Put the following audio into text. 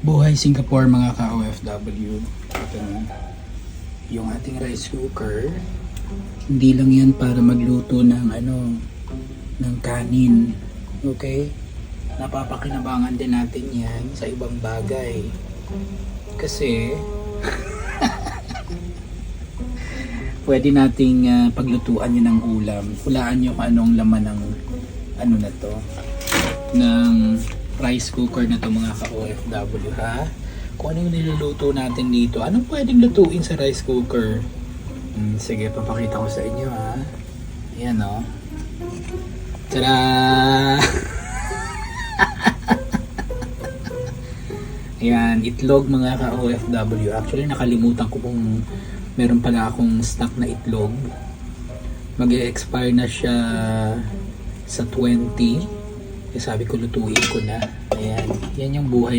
Buhay Singapore mga ka-OFW. Ito. Yung ating rice cooker. Hindi lang yan para magluto ng ano, ng kanin. Okay? Napapakinabangan din natin yan sa ibang bagay. Kasi, pwede nating ah, paglutuan yun ng ulam. Hulaan nyo kung anong laman ng ano na to ng rice cooker na to mga ka-OFW ha. Kung ano yung niluluto natin dito. Anong pwedeng lutuin sa rice cooker? Hmm, sige, papakita ko sa inyo ha. Ayan o. Tada! Ayan, itlog mga ka-OFW. Actually, nakalimutan ko kung meron pala akong stock na itlog. Mag-expire na siya sa 20. Kaya sabi ko lutuin ko na. Ayan, yan yung buhay ng